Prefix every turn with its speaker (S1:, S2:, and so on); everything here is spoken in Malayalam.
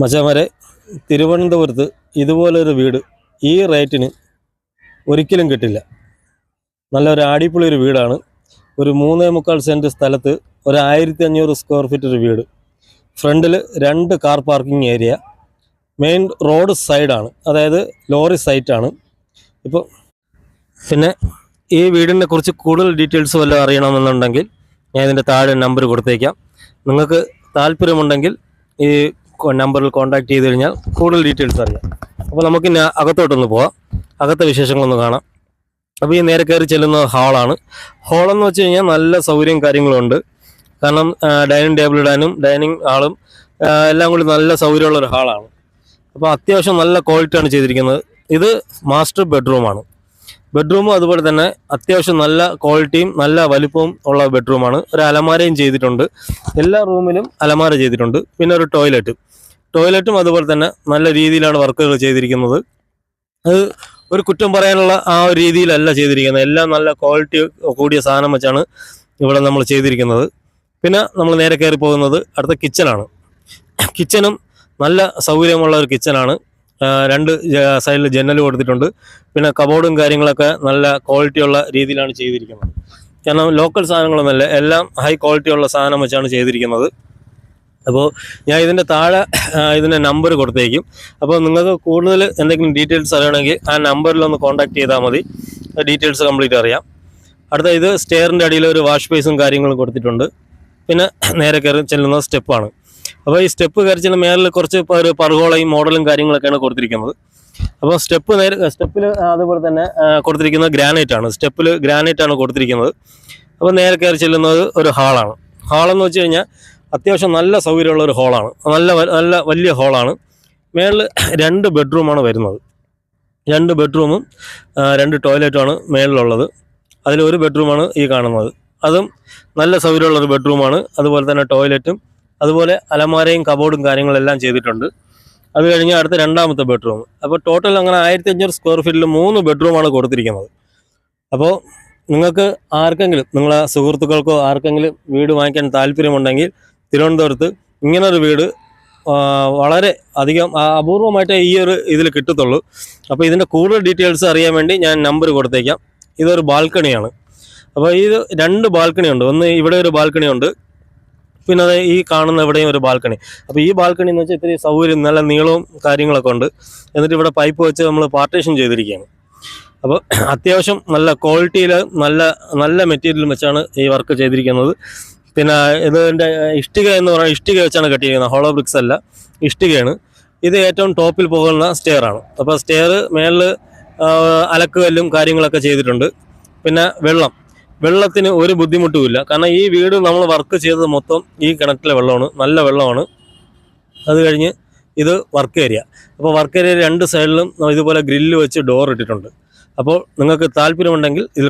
S1: മച്ചാമാരെ തിരുവനന്തപുരത്ത് ഇതുപോലൊരു വീട് ഈ റേറ്റിന് ഒരിക്കലും കിട്ടില്ല. നല്ലൊരു അടിപൊളി ഒരു വീടാണ്. ഒരു മൂന്നേ മുക്കാൽ സെന്റ് സ്ഥലത്ത് ഒരു ആയിരത്തി അഞ്ഞൂറ് സ്ക്വയർ ഫീറ്റ് ഒരു വീട്. ഫ്രണ്ടിൽ രണ്ട് car parking area main road സൈഡാണ് അതായത് ലോറി സൈറ്റാണ് ഇപ്പോൾ പിന്നെ ഈ വീടിനെ കുറിച്ച് കൂടുതൽ ഡീറ്റെയിൽസ് വല്ലതും അറിയണമെന്നുണ്ടെങ്കിൽ ഞാൻ ഇതിന്റെ താഴെ നമ്പർ കൊടുത്തേക്കാം. നിങ്ങൾക്ക് താല്പര്യമുണ്ടെങ്കിൽ ഈ നമ്പറിൽ കോൺടാക്ട് ചെയ്ത് കഴിഞ്ഞാൽ കൂടുതൽ ഡീറ്റെയിൽസ് അറിയാം. അപ്പോൾ നമുക്ക് അകത്തോട്ടൊന്ന് പോവാം. അകത്തെ വിശേഷങ്ങളൊന്ന് കാണാം. അപ്പോൾ ഈ നേരെ കയറി ചെല്ലുന്ന ഹാളാണ് ഹാളെന്ന് വെച്ച് കഴിഞ്ഞാൽ നല്ല സൗകര്യം കാര്യങ്ങളുണ്ട്. കാരണം ഡൈനിങ് ടേബിൾ ഇടാനും ഡൈനിങ് ഹാളും എല്ലാം കൂടി നല്ല സൗകര്യമുള്ള ഒരു ഹാളാണ് അപ്പോൾ അത്യാവശ്യം നല്ല ക്വാളിറ്റിയാണ് ചെയ്തിരിക്കുന്നത്. ഇത് മാസ്റ്റർ ബെഡ്റൂമാണ് ബെഡ്റൂമും അതുപോലെ തന്നെ അത്യാവശ്യം നല്ല ക്വാളിറ്റിയും നല്ല വലിപ്പവും ഉള്ള ബെഡ്റൂമാണ് ഒരു അലമാരയും ചെയ്തിട്ടുണ്ട്. എല്ലാ റൂമിലും അലമാര ചെയ്തിട്ടുണ്ട്. പിന്നെ ഒരു ടോയ്ലറ്റ് ടോയ്ലറ്റും അതുപോലെ തന്നെ നല്ല രീതിയിലാണ് വർക്കുകൾ ചെയ്തിരിക്കുന്നത്. അത് ഒരു കുറ്റം പറയാനുള്ള ആ ഒരു രീതിയിലല്ല ചെയ്തിരിക്കുന്നത്. എല്ലാം നല്ല ക്വാളിറ്റി കൂടിയ സാധനം വെച്ചാണ് ഇവിടെ നമ്മൾ ചെയ്തിരിക്കുന്നത്. പിന്നെ നമ്മൾ നേരെ കയറി പോകുന്നത് അടുത്ത കിച്ചണാണ് കിച്ചനും നല്ല സൗകര്യമുള്ള ഒരു കിച്ചണാണ് ആ, രണ്ട് സൈഡിൽ ജനൽ കൊടുത്തിട്ടുണ്ട്. പിന്നെ കബോർഡും കാര്യങ്ങളൊക്കെ നല്ല ക്വാളിറ്റിയുള്ള രീതിയിലാണ് ചെയ്തിരിക്കുന്നത്. കാരണം ലോക്കൽ സാധനങ്ങളൊന്നുമല്ല എല്ലാം ഹൈ ക്വാളിറ്റിയുള്ള സാധനം വെച്ചാണ് ചെയ്തിരിക്കുന്നത്. അപ്പോൾ ഞാൻ ഇതിന്റെ താഴെ ഇതിന്റെ നമ്പർ കൊടുത്തേക്കും. അപ്പോൾ നിങ്ങൾക്ക് കൂടുതൽ എന്തെങ്കിലും ഡീറ്റെയിൽസ് അറിയണമെങ്കിൽ ആ നമ്പറിൽ ഒന്ന് കോൺടാക്ട് ചെയ്താൽ മതി. ഡീറ്റെയിൽസ് കംപ്ലീറ്റ് അറിയാം. അടുത്ത ഇത് സ്റ്റെയറിന്റെ അടിയിൽ ഒരു വാഷ് ബേസും കാര്യങ്ങളും കൊടുത്തിട്ടുണ്ട്. പിന്നെ നേരെ കയറി ചെല്ലുന്ന സ്റ്റെപ്പാണ് അപ്പോൾ ഈ സ്റ്റെപ്പ് കയറി ചെല്ലുന്ന മേലിൽ കുറച്ച് ഒരു പർഗോളയും മോഡലും കാര്യങ്ങളൊക്കെയാണ് കൊടുത്തിരിക്കുന്നത്. അപ്പോൾ സ്റ്റെപ്പ് നേരെ സ്റ്റെപ്പിൽ അതുപോലെ തന്നെ കൊടുത്തിരിക്കുന്നത് ഗ്രാനൈറ്റ് ആണ്. സ്റ്റെപ്പിൽ ഗ്രാനൈറ്റ് ആണ് കൊടുത്തിരിക്കുന്നത്. അപ്പോൾ നേരെ കയറി ചെല്ലുന്നത് ഒരു ഹാളാണ് ഹാളെന്ന് വെച്ച് കഴിഞ്ഞാൽ അത്യാവശ്യം നല്ല സൗകര്യമുള്ള ഒരു ഹോളാണ് നല്ല നല്ല വലിയ ഹോളാണ് മേളിൽ രണ്ട് ബെഡ്റൂമാണ് വരുന്നത്. രണ്ട് ബെഡ്റൂമും രണ്ട് ടോയ്ലറ്റുമാണ് മേളിലുള്ളത്. അതിലൊരു ബെഡ്റൂമാണ് ഈ കാണുന്നത്. അതും നല്ല സൗകര്യമുള്ള ഒരു ബെഡ്റൂമാണ് അതുപോലെ തന്നെ ടോയ്ലറ്റും അതുപോലെ അലമാരയും കബോർഡും കാര്യങ്ങളെല്ലാം ചെയ്തിട്ടുണ്ട്. അത് കഴിഞ്ഞ് അടുത്ത രണ്ടാമത്തെ ബെഡ്റൂം അപ്പോൾ ടോട്ടൽ അങ്ങനെ ആയിരത്തി അഞ്ഞൂറ് സ്ക്വയർ ഫീറ്റിൽ മൂന്ന് ബെഡ്റൂമാണ് കൊടുത്തിരിക്കുന്നത്. അപ്പോൾ നിങ്ങൾക്ക് ആർക്കെങ്കിലും നിങ്ങളെ സുഹൃത്തുക്കൾക്കോ ആർക്കെങ്കിലും വീട് വാങ്ങിക്കാൻ താല്പര്യമുണ്ടെങ്കിൽ തിരുവനന്തപുരത്ത് ഇങ്ങനൊരു വീട് വളരെ അധികം അപൂർവമായിട്ടേ ഈ ഒരു ഇതിൽ കിട്ടത്തുള്ളൂ. അപ്പോൾ ഇതിന്റെ കൂടുതൽ ഡീറ്റെയിൽസ് അറിയാൻ വേണ്ടി ഞാൻ നമ്പർ കൊടുത്തേക്കാം. ഇതൊരു ബാൽക്കണിയാണ്. അപ്പോൾ ഇത് രണ്ട് ബാൽക്കണി ഉണ്ട് ഒന്ന് ഇവിടെ ഒരു ബാൽക്കണി ഉണ്ട് പിന്നെ അത് ഈ കാണുന്ന എവിടെയും ഒരു ബാൽക്കണി. അപ്പോൾ ഈ ബാൽക്കണി എന്ന് വെച്ചാൽ ഇത്തിരി സൗകര്യം നല്ല നീളവും കാര്യങ്ങളൊക്കെ ഉണ്ട്. എന്നിട്ട് ഇവിടെ പൈപ്പ് വെച്ച് നമ്മൾ പാർട്ടേഷൻ ചെയ്തിരിക്കുകയാണ്. അപ്പോൾ അത്യാവശ്യം നല്ല ക്വാളിറ്റിയിൽ നല്ല നല്ല മെറ്റീരിയലും വെച്ചാണ് ഈ വർക്ക് ചെയ്തിരിക്കുന്നത്. പിന്നെ ഇതിന്റെ ഇഷ്ടിക എന്ന് പറയുന്നത് ഇഷ്ടിക വെച്ചാണ് കെട്ടിയിരിക്കുന്നത്. ഹോളോ ബ്രിക്സ് അല്ല. ഇഷ്ടികയാണ്. ഇത് ഏറ്റവും ടോപ്പിൽ പോകുന്ന സ്റ്റെയർ ആണ്. അപ്പോൾ സ്റ്റെയർ മേളിൽ അലക്കുകല്ലും കാര്യങ്ങളൊക്കെ ചെയ്തിട്ടുണ്ട്. പിന്നെ വെള്ളം. വെള്ളത്തിന് ഒരു ബുദ്ധിമുട്ടുമില്ല. കാരണം ഈ വീട് നമ്മൾ വർക്ക് ചെയ്തത് മൊത്തം ഈ കിണറ്റിലെ വെള്ളമാണ്. നല്ല വെള്ളമാണ്. അത് കഴിഞ്ഞ് ഇത് വർക്ക് ഏരിയ അപ്പോൾ വർക്ക് ഏരിയ രണ്ട് സൈഡിലും ഇതുപോലെ ഗ്രില്ല് വെച്ച് ഡോർ ഇട്ടിട്ടുണ്ട്. അപ്പോൾ നിങ്ങൾക്ക് താല്പര്യമുണ്ടെങ്കിൽ ഇതിൽ